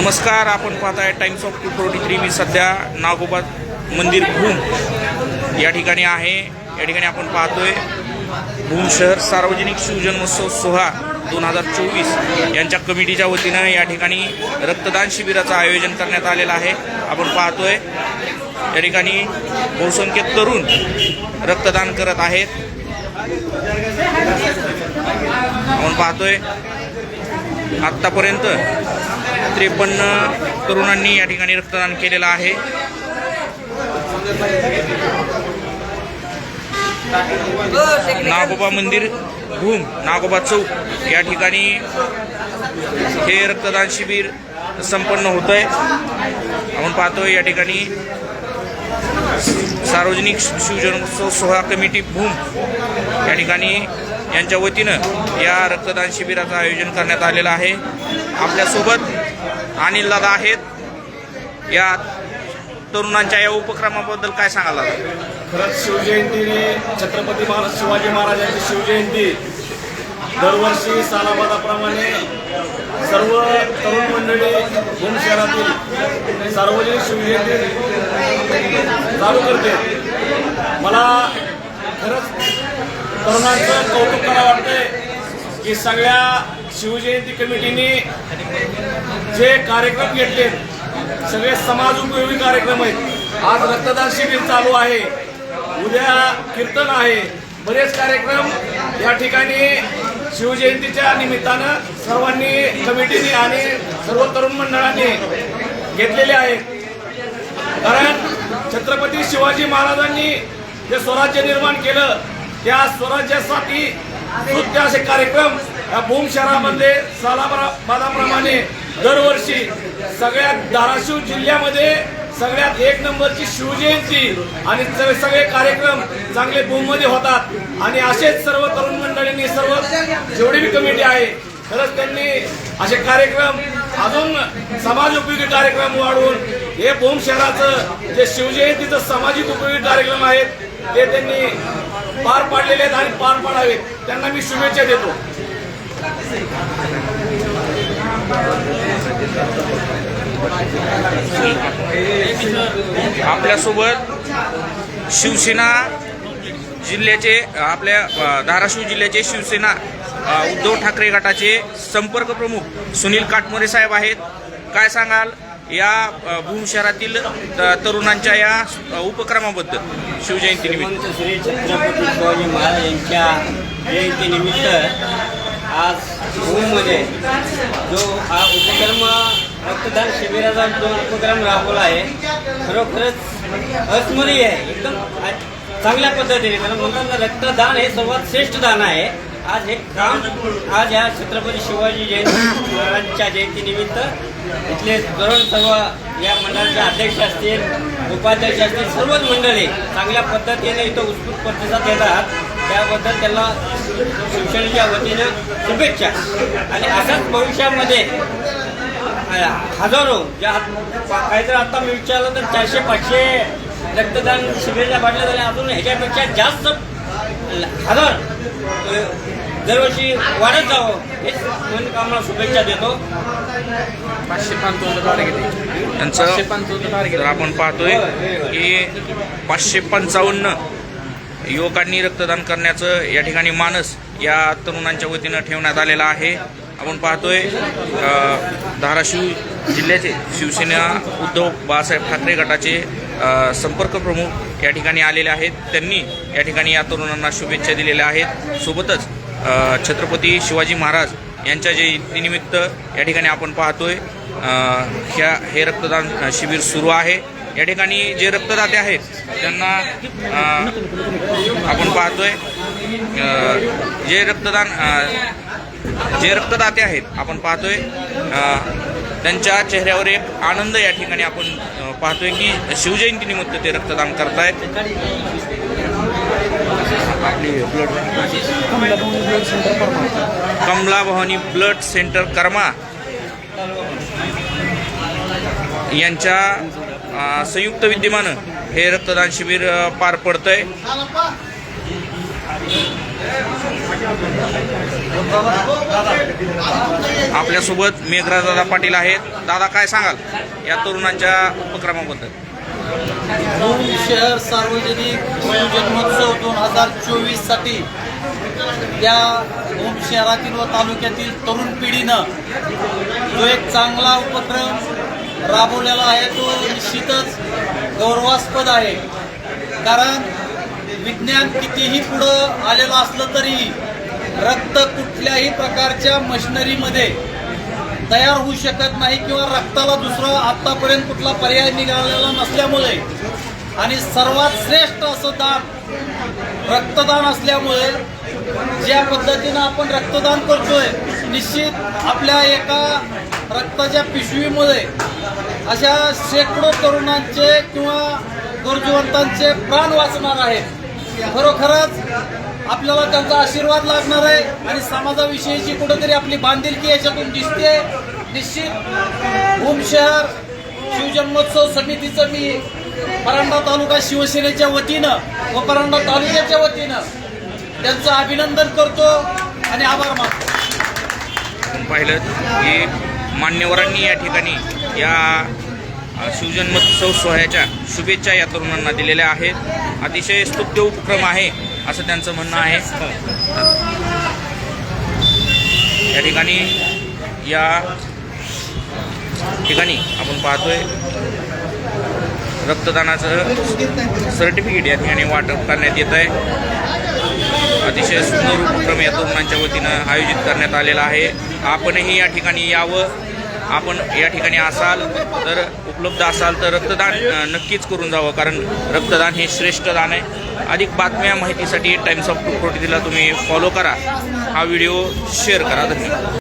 नमस्कार आपण पाहताय Times of two forty three मी सध्या नागोबा मंदिर भूम या ठिकाणी आहे. या ठिकाणी आपण पाहतोय भूम शहर सार्वजनिक शिवजन्मोत्सव सोहळा दोन हजार चोवीस. यांच्या कमिटीच्या वतीनं या ठिकाणी रक्तदान शिबिराचं आयोजन करण्यात आलेलं आहे. आपण पाहतोय या ठिकाणी बहुसंख्य तरुण रक्तदान करत आहेत. आपण पाहतोय आत्तापर्यंत त्रेपन्न तरुणांनी या ठिकाणी रक्तदान केलेलं आहे. नागोबा मंदिर भूम नागोबा चौक या ठिकाणी हे रक्तदान शिबिर संपन्न होत आहे आपण पाहतोय या ठिकाणी सार्वजनिक शिवजन्मोत्सव सोहळा कमिटी भूम या ठिकाणी यांच्या वतीनं या रक्तदान शिबिराचं आयोजन करण्यात आलेलं आहे. आपल्यासोबत अनिल दादा आहेत. या तरुणांच्या या उपक्रमाबद्दल काय सांगायला खरंच शिवजयंतीने छत्रपती महाराज शिवाजी महाराजांची शिवजयंती दरवर्षी सालाबादाप्रमाणे सर्व तरुण मंडळी भूम शहरातील सार्वजनिक शिवजयंती चालू करते. मला खरंच तरुणांचं कौतुक करावं वाटतंय. की सगळ्या शिवजयंती कमिटीने जे कार्यक्रम घेतले सगळे समाज उपयोगी कार्यक्रम आहेत. आज रक्तदान शिबिर चालू आहे. उद्या कीर्तन आहे. बरेच कार्यक्रम या ठिकाणी शिवजयंतीच्या निमित्तानं सर्वांनी कमिटीने आणि सर्व तरुण मंडळाने घेतलेले आहेत. कारण छत्रपती शिवाजी महाराजांनी जे स्वराज्य निर्माण केलं त्या स्वराज्यासाठी सुद्ध असे कार्यक्रम या भूम शहरामध्ये सालाबादाप्रमाणे दरवर्षी सगळ्या धाराशिव जिल्ह्यामध्ये सगळ्यात एक नंबरची शिवजयंती आणि सगळे सगळे कार्यक्रम चांगले भूममध्ये होतात. आणि असेच सर्व तरुण मंडळींनी सर्व जेवढी बी कमिटी आहे खरंच त्यांनी असे कार्यक्रम अजून समाज उपयोगी कार्यक्रम वाढवून हे भूम शहराचं जे शिवजयंतीचं सामाजिक उपयोगी कार्यक्रम आहेत ते त्यांनी पार पाडलेले आहेत आणि पार पाडावेत त्यांना मी शुभेच्छा देतो. आपल्यासोबत शिवसेना जिल्ह्याचे आपल्या धाराशिव जिल्ह्याचे शिवसेना उद्धव ठाकरे गटाचे संपर्क प्रमुख सुनील काटमोरे साहेब आहेत. काय सांगाल? या भूम शहरातील त- तरुणांच्या या उपक्रमाबद्दल शिवजयंतीनिमित्त श्रीमंत श्री छत्रपती शिवाजी महाराज यांच्या जयंतीनिमित्त आज भूममध्ये जो हा उपक्रम रक्तदान शिबिराचा जो उपक्रम राबवला आहे खरोखरच अस्मरणीय आहे. एकदम चांगल्या पद्धतीने कारण म्हणतात ना रक्तदान हे सर्वात श्रेष्ठ दान आहे. आज हे काम आज या छत्रपती शिवाजी जयंती महाराजांच्या जयंतीनिमित्त इथले तरुण सर्व या मंडळाचे अध्यक्ष असतील उपाध्यक्ष असतील सर्वच मंडळी चांगल्या पद्धतीने इथं उत्स्फूर्त प्रतिसाद देतात त्याबद्दल त्यांना शिवसेनेच्या वतीनं शुभेच्छा. आणि अशाच भविष्यामध्ये हजारो ज्या काहीतरी आता मी विचारलं तर चारशे पाचशे रक्तदान शिबिराच्या बाटल्या झाल्या. अजून ह्याच्यापेक्षा जास्त हजार दरवर्षी वाढत जावं हेच मनोकामना शुभेच्छा देतो. त्यांचं तर आपण पाहतोय की पाचशे पंचावन्न युवकांनी रक्तदान करण्याचं या ठिकाणी मानस या तरुणांच्या वतीनं ठेवण्यात आलेला आहे. आपण पाहतोय धाराशिव जिल्ह्याचे शिवसेना उद्धव बाळासाहेब ठाकरे गटाचे संपर्क प्रमुख या ठिकाणी आलेले आहेत. त्यांनी या ठिकाणी या तरुणांना शुभेच्छा दिलेल्या आहेत. सोबतच छत्रपती शिवाजी महाराज यांच्या जयंतीनिमित्त या ठिकाणी आपण पाहतोय ह्या हे रक्तदान शिबिर सुरू आहे. या ठिकाणी जे रक्तदाते आहेत त्यांना आपण पाहतोय जे रक्तदान जे रक्तदाते आहेत आपण पाहतोय त्यांच्या चेहऱ्यावर एक आनंद या ठिकाणी आपण पाहतोय की शिवजयंतीनिमित्त ते रक्तदान करतायत. कमला भवानी ब्लड सेंटर कर्मा. यांच्या संयुक्त विद्यमानं हे रक्तदान शिबिर पार पडतंय. आपल्यासोबत मेघराज दादा पाटील आहेत. दादा काय सांगाल या तरुणांच्या उपक्रमाबद्दल? होम शहर सार्वजनिक जन्मोत्सव दोन हजार चोवीससाठी या भूम शहरातील व तालुक्यातील तरुण पिढीनं जो एक चांगला उपक्रम राबवलेला आहे तो निश्चितच गौरवास्पद आहे. कारण विज्ञान कितीही पुढं आलेलं असलं तरी रक्त कुठल्याही प्रकारच्या मशिनरीमध्ये तयार होऊ शकत नाही किंवा रक्ताला दुसरा आतापर्यंत कुठला पर्याय निघालेला नसल्यामुळे. आणि सर्वात श्रेष्ठ असं दान रक्तदान असल्यामुळे ज्या पद्धतीनं आपण रक्तदान करतोय निश्चित आपल्या एका रक्ताच्या पिशवीमुळे अशा शेकडो तरुणांचे किंवा गरजूवंतांचे प्राण वाचणार आहेत. खरोखरच आपल्याला त्यांचा आशीर्वाद लागणार आहे आणि समाजाविषयीची कुठेतरी आपली बांधिलकी याच्यातून दिसते निश्चित भूम शहर शिवजन्मोत्सव समितीचं मी परांडा तालुका शिवसेनेच्या वतीनं व परांडा तालुक्याच्या वतीनं त्यांचं अभिनंदन करतो आणि आभार मानतो. पाहिलं की मान्यवरांनी या ठिकाणी या शिवजन्मोत्सव सोहळ्याच्या शुभेच्छा या तरुणांना दिलेल्या आहेत. अतिशय स्तुत्य उपक्रम आहे असं त्यांचं म्हणणं आहे. या ठिकाणी या ठिकाणी आपण पाहतोय रक्तदानाचं सर्टिफिकेट या ठिकाणी वाटप करण्यात येत आहे. अतिशय सुंदर उपक्रम या तरुणांच्या वतीनं आयोजित करण्यात आलेला आहे. आपणही या ठिकाणी यावं. आपण या ठिकाणी असाल तर उपलब्ध असाल तर रक्तदान नक्कीच करून जावं. कारण रक्तदान हे श्रेष्ठ दान आहे. अधिक बातम्या माहितीसाठी टाइम्स ऑफ टू तुम्ही फॉलो करा. हा व्हिडिओ शेअर करा. धन्यवाद.